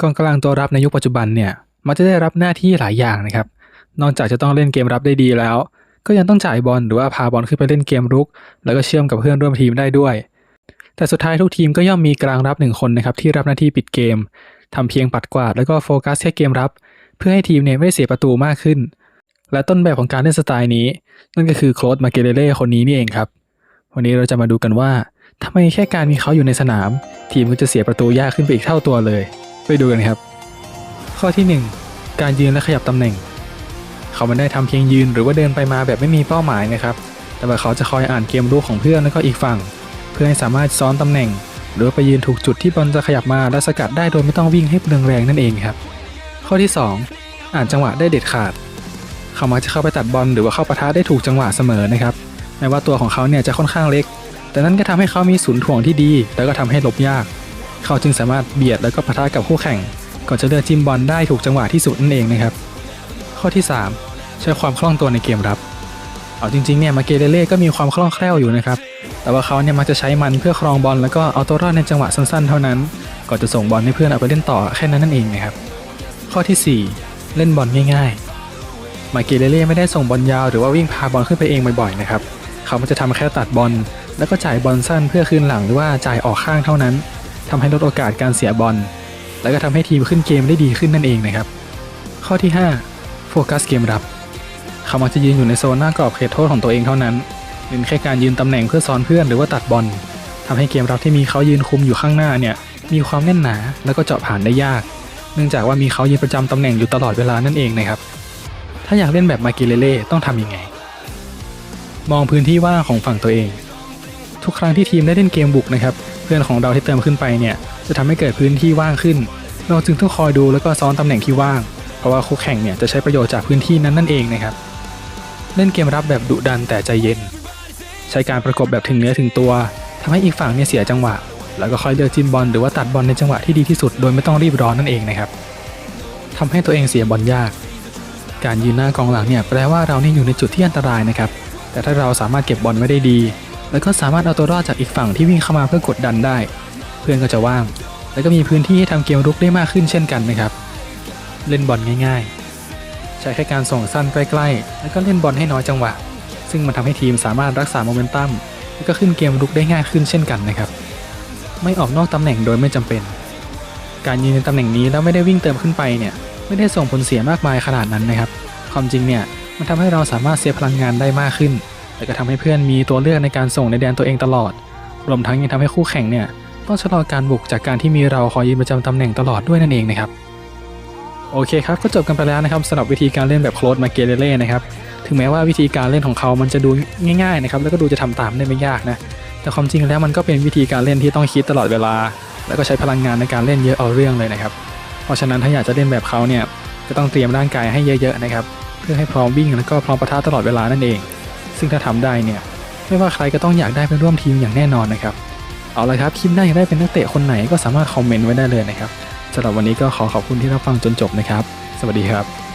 กองกำลังตัวรับในยุคปัจจุบันเนี่ยมันจะได้รับหน้าที่หลายอย่างนะครับ นอกจากจะต้องเล่นเกมรับได้ดีแล้ว ก็ยังต้องจ่ายบอลหรือว่าพาบอลขึ้นไปเล่นเกมรุก แล้วก็เชื่อมกับเพื่อนร่วมทีมได้ด้วย แต่สุดท้ายทุกทีมก็ย่อมมีกลางรับหนึ่งคนนะครับที่รับหน้าที่ปิดเกมทำเพียงปัดกวาดแล้วก็โฟกัสแค่เกมรับ เพื่อให้ทีมเนี่ยไม่ได้เสียประตูมากขึ้น และต้นแบบของการเล่นสไตล์นี้ นั่นก็คือโคลดมาเกเลเล่คนนี้นี่เองครับวันนี้เราจะมาดูกันว่าทำไมแค่การมีเขาอยู่ในสนาม ทีมก็จะเสียประตูยากขึ้นไปอีกเท่าตัวเลย ไปดูกันครับ ข้อที่ 1 การยืนและขยับตำแหน่ง เขาไม่ได้ทำเพียงยืนหรือว่าเดินไปมาแบบไม่มีเป้าหมายนะครับ แต่ว่าเขาจะคอยอ่านเกมรุกของเพื่อนแล้วก็อีกฝั่ง เพื่อให้สามารถซ้อนตำแหน่ง หรือว่าไปยืนถูกจุดที่บอลจะขยับมาและสกัดได้โดยไม่ต้องวิ่งให้เปลืองแรงนั่นเองครับ ข้อที่ 2 อ่านจังหวะได้เด็ดขาด เขามักจะเข้าไปตัดบอลหรือว่าเข้าปะทะได้ถูกจังหวะเสมอนะครับแม้ว่าตัวของเขาเนี่ยจะค่อนข้างเล็ก แต่นั่นก็ทำให้เขามีศูนย์ถ่วงที่ดี แล้วก็ทำให้หลบยาก เขาจึงสามารถเบียดแล้วก็ปะทะกับคู่แข่ง ก่อนจะเลือกจิ้มบอลได้ถูกจังหวะที่สุดนั่นเองนะครับ ข้อที่ 3 ใช้ความคล่องตัวในเกมรับ เอาจริงๆเนี่ยมาเกเรเล่ก็มีความคล่องแคล่วอยู่นะครับ แต่ว่าเขาเนี่ยมักจะใช้มันเพื่อครองบอลแล้วก็เอาตัวรอดในจังหวะสั้นๆ เท่านั้น ก่อนจะส่งบอลให้เพื่อนเอาไปเล่นต่อแค่นั้นนั่นเองนะครับ ข้อทีสี่4 เล่นบอลง่ายๆ มาเกเรเล่ไม่ได้ส่งบอลยาวหรือว่าวิ่งพาบอลขึ้นไปเองบ่อยๆนะครับ เขามันจะทำแค่ตัดบอลแล้วก็จ่ายบอลสั้นเพื่อคืนหลังหรือว่าจ่ายออกข้างเท่านั้น ทำให้ลดโอกาสการเสียบอล แล้วก็ทำให้ทีมขึ้นเกมได้ดีขึ้นนั่นเองนะครับ ข้อที่ 5 โฟกัสเกมรับ เขามักจะยืนอยู่ในโซนหน้ากรอบเขตโทษของตัวเองเท่านั้นเน้นแค่การยืนตำแหน่งเพื่อซ้อนเพื่อนหรือว่าตัดบอลทำให้เกมรับที่มีเขายืนคุมอยู่ข้างหน้าเนี่ยมีความแน่นหนาแล้วก็เจาะผ่านได้ยาก เนื่องจากว่ามีเขายืนประจำตำแหน่งอยู่ตลอดเวลานั่นเองนะครับ ถ้าอยากเล่นแบบมากิเลเล่ต้องทำยังไง มองพื้นที่ว่างของฝั่งตัวเอง ทุกครั้งที่ทีมได้เล่นเกมบุกนะครับ เพื่อนของเราที่เติมขึ้นไปเนี่ยจะทำให้เกิดพื้นที่ว่างขึ้น เราจึงต้องคอยดูแล้วก็ซ้อนตำแหน่งที่ว่าง เพราะว่าคู่แข่งเนี่ยจะใช้ประโยชน์จากพื้นที่นั้นนั่นเองนะครับ เล่นเกมรับแบบดุดันแต่ใจเย็น ใช้การประกบแบบถึงเนื้อถึงตัวทำให้อีกฝั่งเนี่ยเสียจังหวะ แล้วก็ค่อยเลือกจิ้มบอลหรือว่าตัดบอลในจังหวะที่ดีที่สุดโดยไม่ต้องรีบร้อนนั่นเองนะครับทำให้ตัวเองเสียบอลยาก การยืนหน้ากองหลังเนี่ยแปลว่าเราเนี่ยอยู่ในจุดที่อันตรายนะครับ แต่ถ้าเราสามารถเก็บบอลไว้ได้ดี แล้วก็สามารถเอาตัวรอดจากอีกฝั่งที่วิ่งเข้ามาเพื่อกดดันได้ เพื่อนก็จะว่าง แล้วก็มีพื้นที่ให้ทำเกมรุกได้มากขึ้นเช่นกันนะครับ เล่นบอลง่าย ๆ ใช้แค่การส่งสั้นใกล้ๆ แล้วก็เล่นบอลให้น้อยจังหวะ ซึ่งมันทำให้ทีมสามารถรักษาโมเมนตัมแล้วก็ขึ้นเกมรุกได้ง่ายขึ้นเช่นกันนะครับ ไม่ออกนอกตำแหน่งโดยไม่จำเป็น การยืนในตำแหน่งนี้แล้วไม่ได้วิ่งเติมขึ้นไปเนี่ยไม่ได้ส่งผลเสียมากมายขนาดนั้นนะครับ ความจริงเนี่ยมันทำให้เราสามารถเสียพลังงานได้มากขึ้น และก็ทำให้เพื่อนมีตัวเลือกในการส่งในแดนตัวเองตลอด รวมทั้งยังทำให้คู่แข่งเนี่ยต้องชะลอการบุกจากการที่มีเราคอยยืนประจำตำแหน่งตลอดด้วยนั่นเองนะครับโอเคครับก็จบกันไปแล้วนะครับสำหรับวิธีการเล่นแบบโคลดมาเกเรเล่นะครับถึงแม้ว่าวิธีการเล่นของเขามันจะดูง่ายๆนะครับแล้วก็ดูจะทำตามได้ไม่ยากนะแต่ความจริงแล้วมันก็เป็นวิธีการเล่นที่ต้องคิดตลอดเวลา แล้วก็ใช้พลังงานในการเล่นเยอะเอาเรื่องเลยนะครับ เพราะฉะนั้นถ้าอยากจะเล่นแบบเขาเนี่ยก็ต้องเตรียมร่างกายให้เยอะๆนะครับเพื่อให้พร้อมวิ่งแล้วก็พร้อมปะทะตลอดเวลานั่นเอง ซึ่งถ้าทำได้เนี่ยไม่ว่าใครก็ต้องอยากได้ไปร่วมทีมอย่างแน่นอนนะครับ เอาละครับ คิดได้อยากได้เป็นนักเตะคนไหนก็สามารถคอมเมนต์ไว้ได้เลยนะครับสำหรับวันนี้ก็ขอขอบคุณที่รับฟังจนจบนะครับ สวัสดีครับ